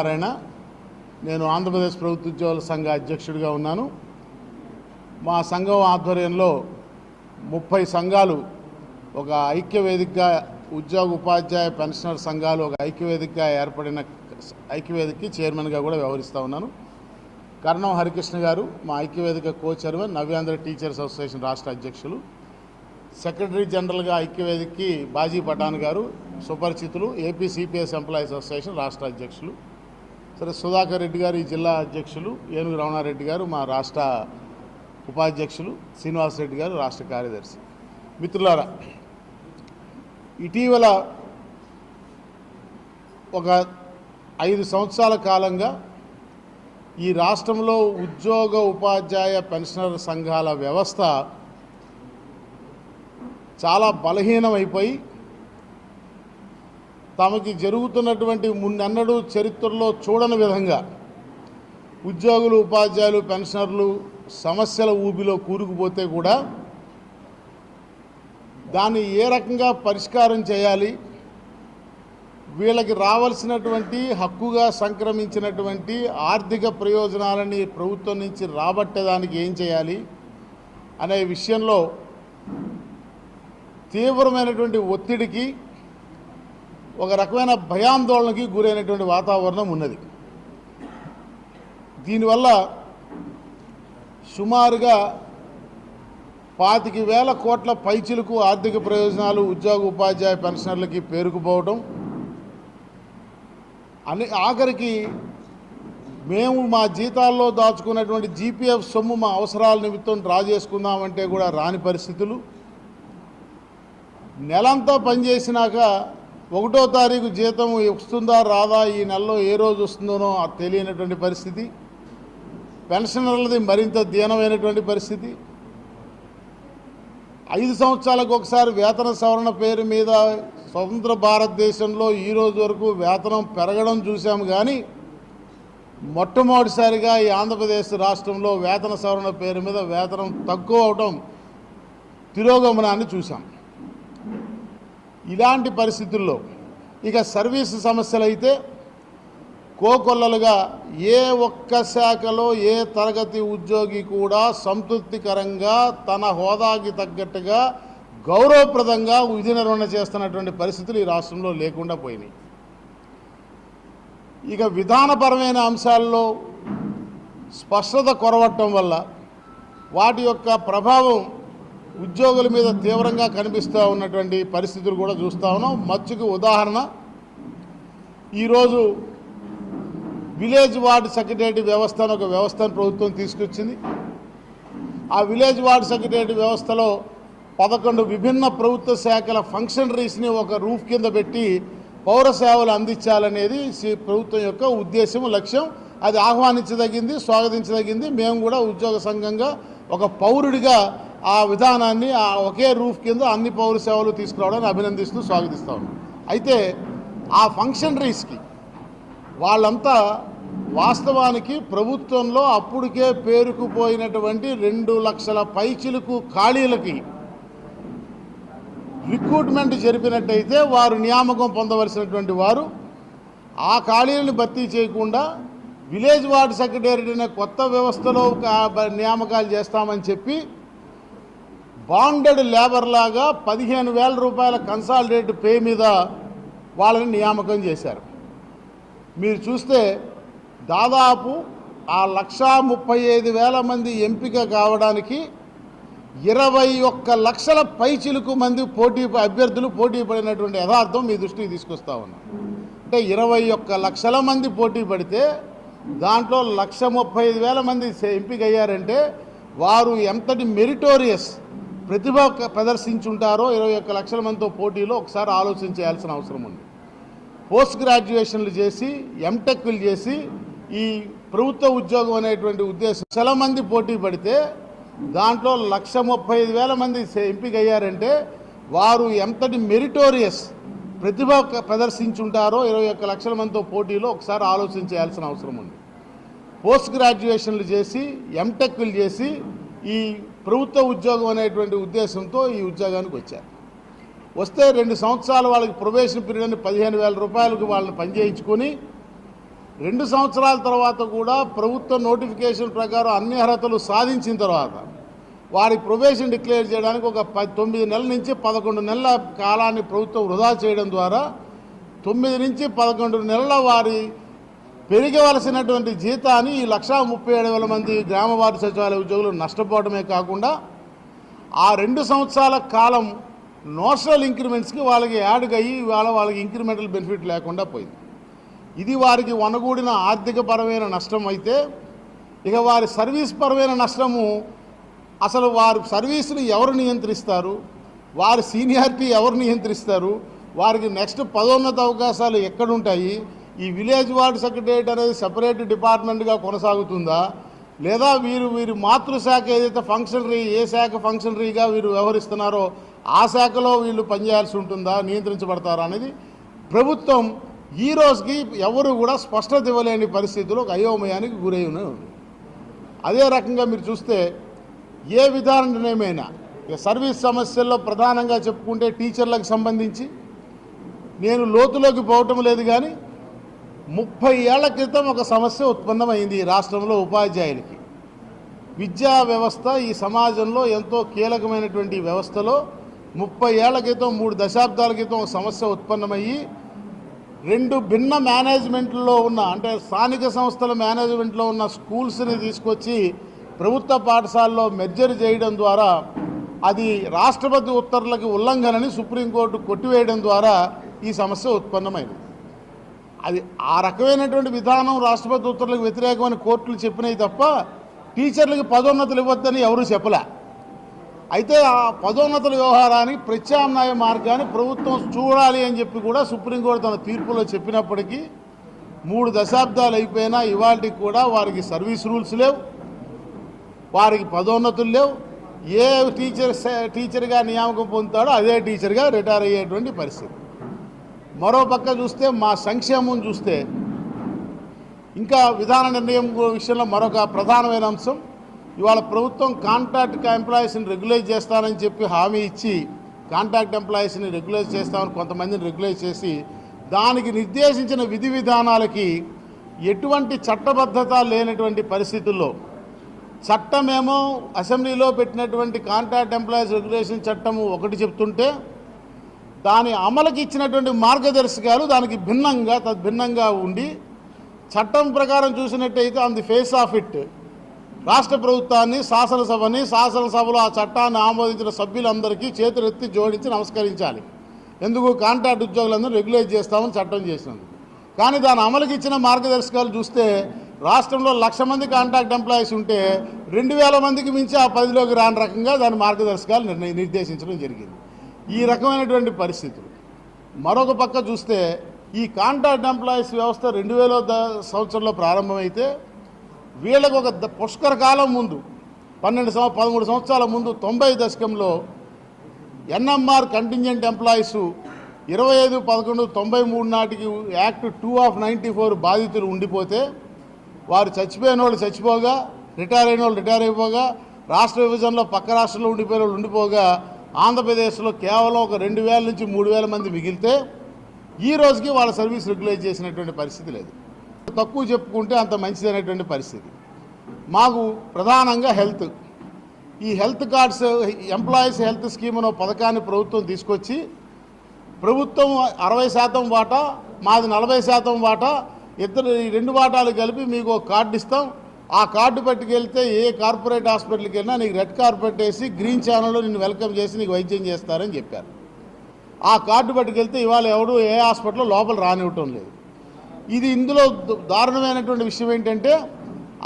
నారాయణ నేను ఆంధ్రప్రదేశ్ ప్రభుత్వ ఉద్యోగుల సంఘ అధ్యక్షుడిగా ఉన్నాను. మా సంఘం ఆధ్వర్యంలో ముప్పై సంఘాలు ఒక ఐక్యవేదికగా ఉద్యోగ ఉపాధ్యాయ పెన్షనర్ సంఘాలు ఒక ఐక్యవేదికగా ఏర్పడిన ఐక్యవేదికకి చైర్మన్గా కూడా వ్యవహరిస్తూ ఉన్నాను. కర్ణం హరికృష్ణ గారు మా ఐక్యవేదిక co chairman Navyandhra teachers association రాష్ట్ర అధ్యక్షులు. సెక్రటరీ జనరల్గా ఐక్యవేదికకి బాజీ పఠాన్ గారు సుపరిచితులు ఏపీ సిపిఎస్ ఎంప్లాయీస్ అసోసియేషన్ రాష్ట్ర అధ్యక్షులు. సరే సుధాకర్ రెడ్డి గారు ఈ జిల్లా అధ్యక్షులు ఏనుగు రమణారెడ్డి గారు మా రాష్ట్ర ఉపాధ్యక్షులు శ్రీనివాసరెడ్డి గారు రాష్ట్ర కార్యదర్శి. మిత్రులారా ఇటీవల ఒక ఐదు సంవత్సరాల కాలంగా ఈ రాష్ట్రంలో ఉద్యోగ ఉపాధ్యాయ పెన్షనర్ సంఘాల వ్యవస్థ చాలా బలహీనమైపోయి తమకి జరుగుతున్నటువంటి మున్నెన్నడూ చరిత్రలో చూడని విధంగా ఉద్యోగులు ఉపాధ్యాయులు పెన్షనర్లు సమస్యల ఊబిలో కూరుకుపోతే కూడా దాన్ని ఏ రకంగా పరిష్కారం చేయాలి వీళ్ళకి రావాల్సినటువంటి హక్కుగా సంక్రమించినటువంటి ఆర్థిక ప్రయోజనాలని ప్రభుత్వం నుంచి రాబట్టేదానికి ఏం చేయాలి అనే విషయంలో తీవ్రమైనటువంటి ఒత్తిడికి ఒక రకమైన భయాందోళనకి గురైనటువంటి వాతావరణం ఉన్నది. దీనివల్ల సుమారుగా పాతిక వేల కోట్ల పైచిలకు ఆర్థిక ప్రయోజనాలు ఉద్యోగ ఉపాధ్యాయ పెన్షనర్లకి పేరుకుపోవడం అని ఆఖరికి మేము మా జీతాల్లో దాచుకున్నటువంటి జీపీఎఫ్ సొమ్ము మా అవసరాల నిమిత్తం డ్రా చేసుకుందామంటే కూడా రాని పరిస్థితులు. నెలంతా పనిచేసినాక ఒకటో తారీఖు జీతం వస్తుందా రాదా ఈ నెలలో ఏ రోజు వస్తుందోనో అది తెలియనటువంటి పరిస్థితి. పెన్షనర్లది మరింత దీనమైనటువంటి పరిస్థితి. ఐదు సంవత్సరాలకు ఒకసారి వేతన సవరణ పేరు మీద స్వతంత్ర భారతదేశంలో ఈ రోజు వరకు వేతనం పెరగడం చూసాము కానీ మొట్టమొదటిసారిగా ఈ ఆంధ్రప్రదేశ్ రాష్ట్రంలో వేతన సవరణ పేరు మీద వేతనం తక్కువ అవడం తిరోగమనాన్ని చూసాం ఇలాంటి పరిస్థితుల్లో ఇక సర్వీస్ సమస్యలు అయితే కోకొల్లలుగా ఏ ఒక్క శాఖలో ఏ తరగతి ఉద్యోగి కూడా సంతృప్తికరంగా తన హోదాకి తగ్గట్టుగా గౌరవప్రదంగా విధి నిర్వహణ చేస్తున్నటువంటి పరిస్థితులు ఈ రాష్ట్రంలో లేకుండా పోయినాయి. ఇక విధానపరమైన అంశాల్లో స్పష్టత కొరవటం వల్ల వాటి యొక్క ప్రభావం ఉద్యోగుల మీద తీవ్రంగా కనిపిస్తూ ఉన్నటువంటి పరిస్థితులు కూడా చూస్తూ ఉన్నాం. మచ్చుకు ఉదాహరణ ఈరోజు విలేజ్ వార్డ్ సెక్రటరీ వ్యవస్థ అని ఒక వ్యవస్థను ప్రభుత్వం తీసుకొచ్చింది. ఆ విలేజ్ వార్డ్ సెక్రటరీ వ్యవస్థలో పదకొండు విభిన్న ప్రభుత్వ శాఖల ఫంక్షనరీస్ని ఒక రూఫ్ కింద పెట్టి పౌర సేవలు అందించాలనేది సి- ప్రభుత్వం యొక్క ఉద్దేశం లక్ష్యం. అది ఆహ్వానించదగింది స్వాగతించదగింది. మేము కూడా ఉద్యోగ సంఘంగా ఒక పౌరుడిగా ఆ విధానాన్ని ఆ ఒకే రూఫ్ కింద అన్ని పౌర సేవలు తీసుకురావడాన్ని అభినందిస్తూ స్వాగతిస్తా ఉన్నాం. అయితే ఆ ఫంక్షనరీస్కి వాళ్ళంతా వాస్తవానికి ప్రభుత్వంలో అప్పటికే పేరుకుపోయినటువంటి రెండు లక్షల పైచిలకు ఖాళీలకి రిక్రూట్మెంట్ జరిపినట్టయితే వారు నియామకం పొందవలసినటువంటి వారు ఆ ఖాళీలను భర్తీ చేయకుండా విలేజ్ వార్డ్ సెక్రటేరియట్ అనే కొత్త వ్యవస్థలో నియామకాలు చేస్తామని చెప్పి బాండెడ్ లేబర్ లాగా పదిహేను వేల రూపాయల కన్సాలిడేట్ పే మీద వాళ్ళని నియామకం చేశారు. మీరు చూస్తే దాదాపు ఆ లక్షా ముప్పై ఐదు వేల మంది ఎంపిక కావడానికి ఇరవై ఒక్క లక్షల పైచిలుకు మంది పోటీ అభ్యర్థులు పోటీ పడినటువంటి యథార్థం మీ దృష్టికి తీసుకొస్తా ఉన్నా. అంటే ఇరవై ఒక్క లక్షల మంది పోటీ పడితే దాంట్లో లక్ష ముప్పై ఐదు వేల మంది ఎంపిక అయ్యారంటే వారు ఎంతటి మెరిటోరియస్ ప్రతిభ ప్రదర్శించుంటారో ఇరవై ఒక్క లక్షల మందితో పోటీలో ఒకసారి ఆలోచన చేయాల్సిన అవసరం ఉంది. పోస్ట్ గ్రాడ్యుయేషన్లు చేసి ఎంటెక్లు చేసి ఈ ప్రభుత్వ ఉద్యోగం అనేటువంటి ఉద్దేశం చాలా మంది పోటీ పడితే దాంట్లో లక్ష ముప్పై ఐదు వేల మంది ఎంపికయ్యారంటే ఎంపిక అయ్యారంటే వారు ఎంతటి మెరిటోరియస్ ప్రతిభ ప్రదర్శించుంటారో ఇరవై ఒక్క లక్షల మందితో పోటీలో ఒకసారి ఆలోచన చేయాల్సిన అవసరం ఉంది. పోస్ట్ గ్రాడ్యుయేషన్లు చేసి ఎంటెక్లు చేసి ఈ ప్రభుత్వ ఉద్యోగం అనేటువంటి ఉద్దేశంతో ఈ ఉద్యోగానికి వచ్చారు. వస్తే రెండు సంవత్సరాలు వాళ్ళకి ప్రొబేషన్ పీరియడ్ అని పదిహేను వేల రూపాయలకు వాళ్ళని పనిచేయించుకొని రెండు సంవత్సరాల తర్వాత కూడా ప్రభుత్వ నోటిఫికేషన్ ప్రకారం అన్ని అర్హతలు సాధించిన తర్వాత వారి ప్రొబేషన్ డిక్లేర్ చేయడానికి ఒక తొమ్మిది నెలల నుంచి పదకొండు నెలల కాలాన్ని ప్రభుత్వం వృధా చేయడం ద్వారా తొమ్మిది నుంచి పదకొండు నెలల వారి పెరిగవలసినటువంటి జీతాన్ని ఈ లక్షా ముప్పై ఏడు వేల మంది గ్రామ వార్డు సచివాలయ ఉద్యోగులు నష్టపోవడమే కాకుండా ఆ రెండు సంవత్సరాల కాలం నోషనల్ ఇంక్రిమెంట్స్కి వాళ్ళకి యాడ్గా అయ్యి వాళ్ళ వాళ్ళకి ఇంక్రిమెంటల్ బెనిఫిట్ లేకుండా పోయింది. ఇది వారికి వనగూడిన ఆర్థికపరమైన నష్టం అయితే ఇక వారి సర్వీస్ పరమైన నష్టము అసలు వారి సర్వీసులు ఎవరు నియంత్రిస్తారు? వారి సీనియారిటీ ఎవరు నియంత్రిస్తారు? వారికి నెక్స్ట్ పదోన్నత అవకాశాలు ఎక్కడుంటాయి? ఈ విలేజ్ వార్డ్ సెక్రటరియట్ అనేది సపరేట్ డిపార్ట్మెంట్గా కొనసాగుతుందా? లేదా వీరు వీరి మాతృశాఖ ఏదైతే ఫంక్షనరీ ఏ శాఖ ఫంక్షనరీగా వీరు వ్యవహరిస్తున్నారో ఆ శాఖలో వీళ్ళు పనిచేయాల్సి ఉంటుందా? నియంత్రించబడతారా అనేది ప్రభుత్వం ఈ రోజుకి ఎవరు కూడా స్పష్టత ఇవ్వలేని పరిస్థితిలో ఒక అయోమయానికి గురై ఉన్నది అదే రకంగా మీరు చూస్తే ఏ విధానమైనా ఇక సర్వీస్ సమస్యల్లో ప్రధానంగా చెప్పుకుంటే టీచర్లకు సంబంధించి నేను లోతులోకి పోవటం లేదు కానీ ముప్పై ఏళ్ళ క్రితం ఒక సమస్య ఉత్పన్నమైంది ఈ రాష్ట్రంలో ఉపాధ్యాయులకి. విద్యా వ్యవస్థ ఈ సమాజంలో ఎంతో కీలకమైనటువంటి వ్యవస్థలో ముప్పై ఏళ్ళ క్రితం మూడు దశాబ్దాల క్రితం సమస్య ఉత్పన్నమయ్యి రెండు భిన్న మేనేజ్మెంట్లో ఉన్న అంటే స్థానిక సంస్థల మేనేజ్మెంట్లో ఉన్న స్కూల్స్ని తీసుకొచ్చి ప్రభుత్వ పాఠశాలలో మెర్జర్ చేయడం ద్వారా అది రాష్ట్రపతి ఉత్తర్వులకి ఉల్లంఘనని సుప్రీంకోర్టు కొట్టివేయడం ద్వారా ఈ సమస్య ఉత్పన్నమైంది. అది ఆ రకమైనటువంటి విధానం రాష్ట్రపతి ఉత్తర్వులకు వ్యతిరేకమని కోర్టులు చెప్పినాయి తప్ప టీచర్లకు పదోన్నతులు ఇవ్వద్దని ఎవరూ చెప్పలే. అయితే ఆ పదోన్నతుల వ్యవహారానికి ప్రత్యామ్నాయ మార్గాన్ని ప్రభుత్వం చూడాలి అని చెప్పి కూడా సుప్రీంకోర్టు తన తీర్పులో చెప్పినప్పటికీ మూడు దశాబ్దాలు అయిపోయినా ఇవాళకి కూడా వారికి సర్వీస్ రూల్స్ లేవు వారికి పదోన్నతులు లేవు. ఏ టీచర్ టీచర్గా నియామకం పొందుతాడో అదే టీచర్గా రిటైర్ అయ్యేటువంటి పరిస్థితి. మరో పక్క చూస్తే మా సంక్షేమం చూస్తే ఇంకా విధాన నిర్ణయం విషయంలో మరొక ప్రధానమైన అంశం ఇవాళ ప్రభుత్వం కాంట్రాక్ట్ ఎంప్లాయీస్ని రెగ్యులేట్ చేస్తానని చెప్పి హామీ ఇచ్చి కాంట్రాక్ట్ ఎంప్లాయీస్ని రెగ్యులేట్ చేస్తామని కొంతమందిని రెగ్యులేట్ చేసి దానికి నిర్దేశించిన విధి విధానాలకి ఎటువంటి చట్టబద్ధత లేనటువంటి పరిస్థితుల్లో చట్టమేమో అసెంబ్లీలో పెట్టినటువంటి కాంట్రాక్ట్ ఎంప్లాయీస్ రెగ్యులేషన్ చట్టము ఒకటి చెప్తుంటే దాని అమలుకి ఇచ్చినటువంటి మార్గదర్శకాలు దానికి భిన్నంగా తద్భిన్నంగా ఉండి చట్టం ప్రకారం చూసినట్టయితే on the face of it రాష్ట్ర ప్రభుత్వాన్ని శాసనసభని శాసనసభలో ఆ చట్టాన్ని ఆమోదించిన సభ్యులందరికీ చేతులెత్తి జోడించి నమస్కరించాలి. ఎందుకు? కాంట్రాక్ట్ ఉద్యోగులందరూ రెగ్యులేట్ చేస్తామని చట్టం చేసినందుకు. కానీ దాని అమలుకి ఇచ్చిన మార్గదర్శకాలు చూస్తే రాష్ట్రంలో లక్ష మంది కాంట్రాక్ట్ ఎంప్లాయీస్ ఉంటే రెండు వేల మందికి మించి ఆ పదిలోకి రాని రకంగా దాని మార్గదర్శకాలు నిర్ణయి నిర్దేశించడం జరిగింది. ఈ రకమైనటువంటి పరిస్థితులు. మరొక పక్క చూస్తే ఈ కాంట్రాక్ట్ ఎంప్లాయీస్ వ్యవస్థ రెండు వేల సంవత్సరంలో ప్రారంభమైతే వీళ్ళకు ఒక ద- పుష్కర కాలం ముందు పన్నెండు సంవ పదమూడు సంవత్సరాల ముందు తొంభై దశకంలో ఎన్ఎంఆర్ కంటింజెంట్ ఎంప్లాయీస్ ఇరవై ఐదు పదకొండు తొంభై మూడు నాటికి act two of ninety four బాధితులు ఉండిపోతే వారు చచ్చిపోయిన వాళ్ళు చచ్చిపోగా రిటైర్ అయిన వాళ్ళు రిటైర్ అయిపోగా రాష్ట్ర విభజనలో పక్క రాష్ట్రంలో ఉండిపోయిన వాళ్ళు ఉండిపోగా ఆంధ్రప్రదేశ్లో కేవలం ఒక రెండు వేల నుంచి మూడు వేల మంది మిగిలితే ఈ రోజుకి వాళ్ళ సర్వీస్ రెగ్యులైజ్ చేసినటువంటి పరిస్థితి లేదు. తక్కువ చెప్పుకుంటే అంత మంచిదైనటువంటి పరిస్థితి. మాకు ప్రధానంగా హెల్త్. ఈ health cards employees health scheme అనే పథకాన్ని ప్రభుత్వం తీసుకొచ్చి ప్రభుత్వం అరవై శాతం వాటా మాది నలభై శాతం వాటా ఇద్దరు ఈ రెండు వాటాలు కలిపి మీకు ఒక కార్డు ఇస్తాం. ఆ కార్డు పట్టుకెళ్తే ఏ కార్పొరేట్ హాస్పిటల్కి వెళ్ళినా నీకు రెడ్ కార్పెట్ వేసి గ్రీన్ ఛానల్లో నిన్ను వెల్కమ్ చేసి నీకు వైద్యం చేస్తారని చెప్పారు. ఆ కార్డు పట్టుకెళ్తే ఇవాళ ఎవడు ఏ హాస్పిటల్లో లోపల రానివ్వటం లేదు. ఇది ఇందులో దారుణమైనటువంటి విషయం ఏంటంటే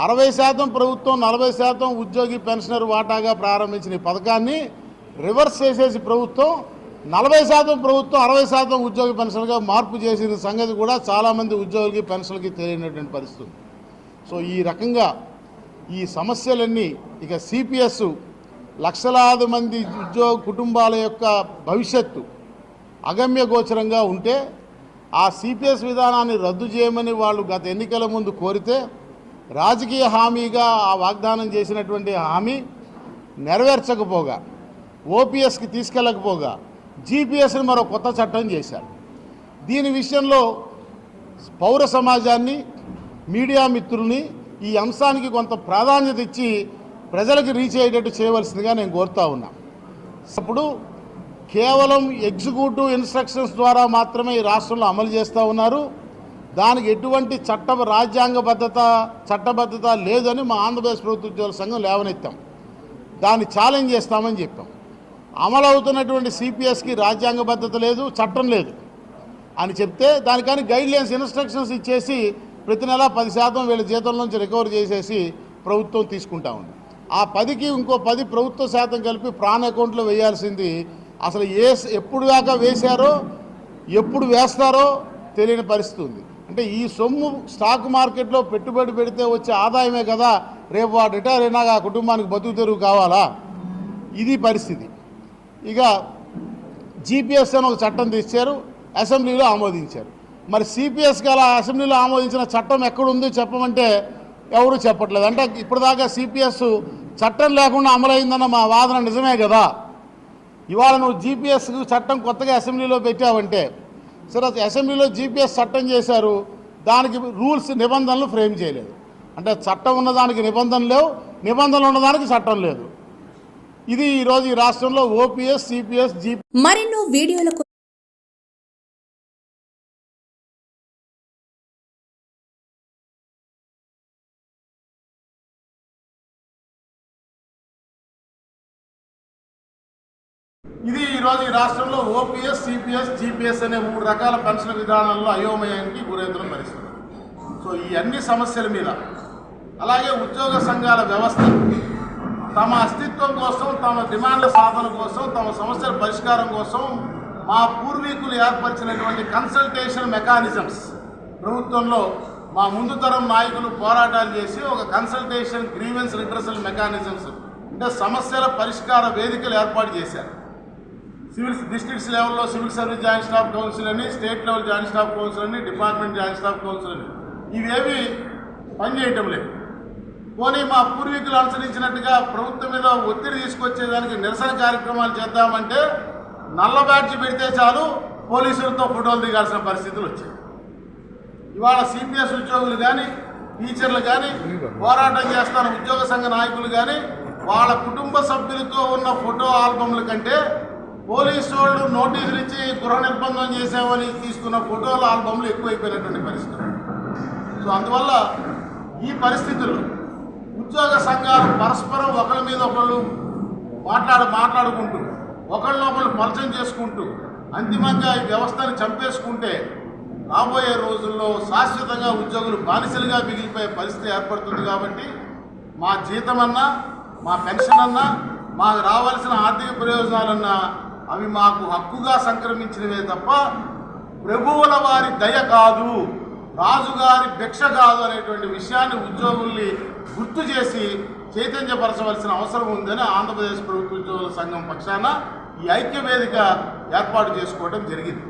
అరవై శాతం ప్రభుత్వం నలభై శాతం ఉద్యోగి పెన్షనర్ వాటాగా ప్రారంభించిన ఈ పథకాన్ని రివర్స్ చేసేసి ప్రభుత్వం నలభై శాతం ప్రభుత్వం అరవై శాతం ఉద్యోగి పెన్షన్గా మార్పు చేసిన సంగతి కూడా చాలామంది ఉద్యోగులకి పెన్షన్లకి తెలియనటువంటి పరిస్థితి. సో ఈ రకంగా ఈ సమస్యలన్నీ ఇక సిపిఎస్ లక్షలాది మంది ఉద్యోగ కుటుంబాల యొక్క భవిష్యత్తు అగమ్య గోచరంగా ఉంటే ఆ సిపిఎస్ విధానాన్ని రద్దు చేయమని వాళ్ళు గత ఎన్నికల ముందు కోరితే రాజకీయ హామీగా ఆ వాగ్దానం చేసినటువంటి హామీ నెరవేర్చకపోగా ఓపీఎస్కి తీసుకెళ్ళకపోగా జీపీఎస్ని మరో కొత్త చట్టం చేశారు. దీని విషయంలో పౌర సమాజాన్ని మీడియా మిత్రుల్ని ఈ అంశానికి కొంత ప్రాధాన్యత ఇచ్చి ప్రజలకు రీచ్ అయ్యేటట్టు చేయవలసిందిగా నేను కోరుతా ఉన్నా. అప్పుడు కేవలం ఎగ్జిక్యూటివ్ ఇన్స్ట్రక్షన్స్ ద్వారా మాత్రమే ఈ రాష్ట్రంలో అమలు చేస్తూ ఉన్నారు. దానికి ఎటువంటి చట్ట రాజ్యాంగబద్ధత చట్టబద్ధత లేదని మా ఆంధ్రప్రదేశ్ ప్రభుత్వ ఉద్యోగుల సంఘం లేవనెత్తాం. దాన్ని ఛాలెంజ్ చేస్తామని చెప్పాం. అమలు అవుతున్నటువంటి సిపిఎస్కి రాజ్యాంగబద్ధత లేదు చట్టం లేదు అని చెప్తే దానికని గైడ్లైన్స్ ఇన్స్ట్రక్షన్స్ ఇచ్చేసి ప్రతి నెల పది శాతం వీళ్ళ జీతం నుంచి రికవర్ చేసేసి ప్రభుత్వం తీసుకుంటా ఉంది. ఆ పదికి ఇంకో పది ప్రభుత్వ శాతం కలిపి ప్రాణ అకౌంట్లో వేయాల్సింది అసలు ఏ ఎప్పుడు దాకా వేశారో ఎప్పుడు వేస్తారో తెలియని పరిస్థితి ఉంది. అంటే ఈ సొమ్ము స్టాక్ మార్కెట్లో పెట్టుబడి పెడితే వచ్చే ఆదాయమే కదా రేపు వాడు రిటైర్ అయినాక ఆ కుటుంబానికి బతుకు తెరువు కావాలా? ఇది పరిస్థితి. ఇక జీపీఎస్ అని ఒక చట్టం తెచ్చారు అసెంబ్లీలో ఆమోదించారు. మరి సిపిఎస్ అలా అసెంబ్లీలో ఆమోదించిన చట్టం ఎక్కడుంది చెప్పమంటే ఎవరు చెప్పట్లేదు. అంటే ఇప్పటిదాకా సిపిఎస్ చట్టం లేకుండా అమలైందన్న మా వాదన నిజమే కదా? ఇవాళ నువ్వు జీపీఎస్ చట్టం కొత్తగా అసెంబ్లీలో పెట్టావంటే సరే అసెంబ్లీలో జీపీఎస్ చట్టం చేశారు దానికి రూల్స్ నిబంధనలు ఫ్రేమ్ చేయలేదు. అంటే చట్టం ఉన్నదానికి నిబంధనలు లేవు నిబంధనలు ఉన్నదానికి చట్టం లేదు. ఇది ఈరోజు ఈ రాష్ట్రంలో ఓపీఎస్ సిపిఎస్ జీపీ మరెన్నో వీడియోలకు ఈరోజు ఈ రాష్ట్రంలో ఓపీఎస్ సిపిఎస్ జీపీఎస్ అనే మూడు రకాల పెన్షన్ విధానాల్లో అయోమయానికి గురవుతున్న పరిస్థితి. సో ఈ అన్ని సమస్యల మీద అలాగే ఉద్యోగ సంఘాల వ్యవస్థ తమ అస్తిత్వం కోసం తమ డిమాండ్ల సాధన కోసం తమ సమస్యల పరిష్కారం కోసం మా పూర్వీకులు ఏర్పరిచినటువంటి కన్సల్టేషన్ మెకానిజమ్స్ ప్రభుత్వంలో మా ముందు తరం నాయకులు పోరాటాలు చేసి ఒక కన్సల్టేషన్ గ్రీవెన్స్ రిడ్రసల్ మెకానిజమ్స్ అంటే సమస్యల పరిష్కార వేదికలు ఏర్పాటు చేశారు. సివిల్ డిస్ట్రిక్ట్స్ లెవెల్లో civil service joint staff council అని state level joint staff council అని డిపార్ట్మెంట్ జాయింట్ స్టాఫ్ కౌన్సిల్ అని. ఇవేవి పనిచేయటం లేదు. పోనీ మా పూర్వీకులు అనుసరించినట్టుగా ప్రభుత్వం మీద ఒత్తిడి తీసుకొచ్చేదానికి నిరసన కార్యక్రమాలు చేద్దామంటే నల్ల బ్యాడ్జ్ పెడితే చాలు పోలీసులతో ఫోటోలు దిగాల్సిన పరిస్థితులు వచ్చాయి. ఇవాళ సిపిఎస్ ఉద్యోగులు కానీ టీచర్లు కానీ పోరాటం చేస్తున్న ఉద్యోగ సంఘ నాయకులు కానీ వాళ్ళ కుటుంబ సభ్యులతో ఉన్న ఫోటో ఆల్బమ్ల కంటే పోలీసు వాళ్ళు నోటీసులు ఇచ్చి గృహ నిర్బంధం చేసామని తీసుకున్న ఫోటోల ఆల్బమ్లు ఎక్కువైపోయినటువంటి పరిస్థితి. సో అందువల్ల ఈ పరిస్థితుల్లో ఉద్యోగ సంఘాలు పరస్పరం ఒకరి మీద ఒకళ్ళు మాట్లాడు మాట్లాడుకుంటూ ఒకళ్ళనొకళ్ళు పరిచయం చేసుకుంటూ అంతిమంగా ఈ వ్యవస్థను చంపేసుకుంటే రాబోయే రోజుల్లో శాశ్వతంగా ఉద్యోగులు బానిసలుగా మిగిలిపోయే పరిస్థితి ఏర్పడుతుంది కాబట్టి మా జీతమన్నా మా పెన్షన్ అన్నా మాకు రావాల్సిన ఆర్థిక ప్రయోజనాలన్నా అవి మాకు హక్కుగా సంక్రమించినవే తప్ప ప్రభువుల వారి దయ కాదు రాజుగారి భిక్ష కాదు అనేటువంటి విషయాన్ని ఉద్యోగుల్ని గుర్తు చేసి చైతన్యపరచవలసిన అవసరం ఉందని ఆంధ్రప్రదేశ్ ప్రభుత్వ ఉద్యోగుల సంఘం పక్షాన ఈ ఐక్య వేదిక ఏర్పాటు చేసుకోవడం జరిగింది.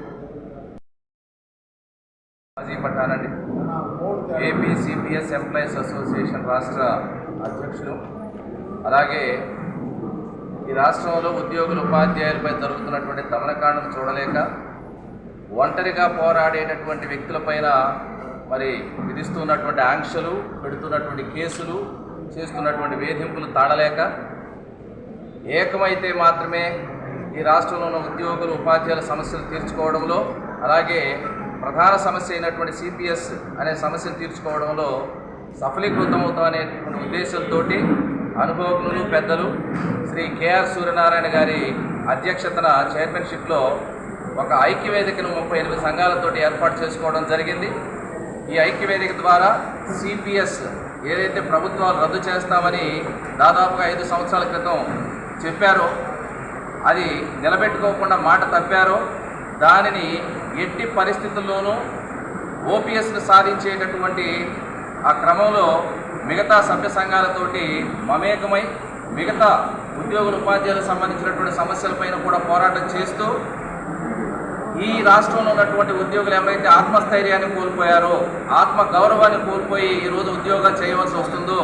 పట్టానండి. ఏపీ సిపిఎస్ ఎంప్లాయీస్ అసోసియేషన్ రాష్ట్ర అధ్యక్షులు అలాగే ఈ రాష్ట్రంలో ఉద్యోగుల ఉపాధ్యాయులపై జరుగుతున్నటువంటి దమనకాండను చూడలేక ఒంటరిగా పోరాడేటటువంటి వ్యక్తులపైన మరి విధిస్తున్నటువంటి ఆంక్షలు పెడుతున్నటువంటి కేసులు చేస్తున్నటువంటి వేధింపులు తాళలేక ఏకమైతే మాత్రమే ఈ రాష్ట్రంలో ఉన్న ఉద్యోగులు ఉపాధ్యాయుల సమస్యలు తీర్చుకోవడంలో అలాగే ప్రధాన సమస్య అయినటువంటి సిపిఎస్ అనే సమస్యను తీర్చుకోవడంలో సఫలీకృతమవుతాం అనేటువంటి ఉద్దేశంతో అనుభవజ్ఞులు పెద్దలు శ్రీ కేఆర్ సూర్యనారాయణ గారి అధ్యక్షతన చైర్మన్షిప్లో ఒక ఐక్యవేదికను ముప్పై ఎనిమిది సంఘాలతోటి ఏర్పాటు చేసుకోవడం జరిగింది. ఈ ఐక్యవేదిక ద్వారా సిపిఎస్ ఏదైతే ప్రభుత్వాలు రద్దు చేస్తామని దాదాపుగా ఐదు సంవత్సరాల క్రితం చెప్పారో అది నిలబెట్టుకోకుండా మాట తప్పారో దానిని ఎట్టి పరిస్థితుల్లోనూ ఓపీఎస్ను సాధించేటటువంటి ఆ క్రమంలో మిగతా సభ్య సంఘాలతోటి మమేకమై మిగతా ఉద్యోగుల ఉపాధ్యాయులకు సంబంధించినటువంటి సమస్యలపైన కూడా పోరాటం చేస్తూ ఈ రాష్ట్రంలో ఉన్నటువంటి ఉద్యోగులు ఎవరైతే ఆత్మస్థైర్యాన్ని కోల్పోయారో ఆత్మ గౌరవాన్ని కోల్పోయి ఈరోజు ఉద్యోగాలు చేయవలసి వస్తుందో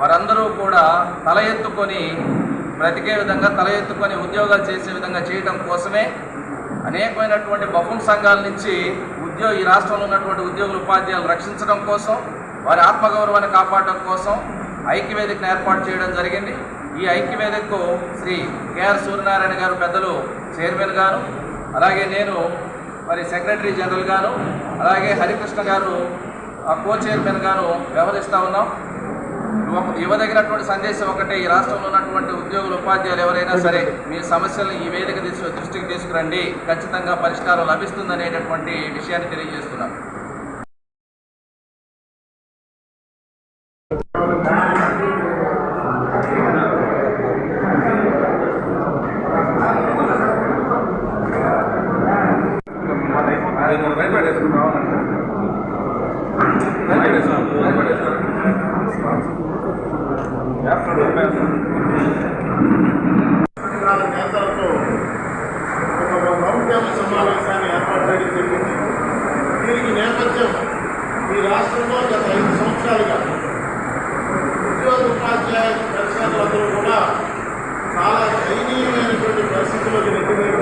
వారందరూ కూడా తల ఎత్తుకొని బ్రతికే విధంగా తల ఎత్తుకొని ఉద్యోగాలు చేసే విధంగా చేయడం కోసమే అనేకమైనటువంటి బఫున్ సంఘాల నుంచి ఉద్యోగ ఈ రాష్ట్రంలో ఉన్నటువంటి ఉద్యోగుల ఉపాధ్యాయులు రక్షించడం కోసం వారి ఆత్మగౌరవాన్ని కాపాడడం కోసం ఐక్యవేదికను ఏర్పాటు చేయడం జరిగింది. ఈ ఐక్యవేదికకు శ్రీ కేఆర్ సూర్యనారాయణ గారు పెద్దలు చైర్మన్ గాను అలాగే నేను మరి సెక్రటరీ జనరల్ గాను అలాగే హరికృష్ణ గారు ఆ కో చైర్మన్ గాను వ్యవహరిస్తూ ఉన్నాం. ఇవ్వదగినటువంటి సందేశం ఒకటే ఈ రాష్ట్రంలో ఉన్నటువంటి ఉద్యోగులు ఉపాధ్యాయులు ఎవరైనా సరే మీ సమస్యలను ఈ వేదిక తీసు దృష్టికి తీసుకురండి. ఖచ్చితంగా పరిష్కారం లభిస్తుందనేటటువంటి విషయాన్ని తెలియజేస్తున్నాం సంఘాల నేతలతో ఒక రౌండ్ టేబుల్ సమావేశాన్ని చెప్పింది దీనికి నేపథ్యం ఈ రాష్ట్రంలో గత ఐదు సంవత్సరాలుగా ఉద్యోగ ఉపాధ్యాయ పరిశ్రమలందరూ కూడా చాలా దయనీయమైనటువంటి పరిస్థితుల్లోకి నెట్టివేయడం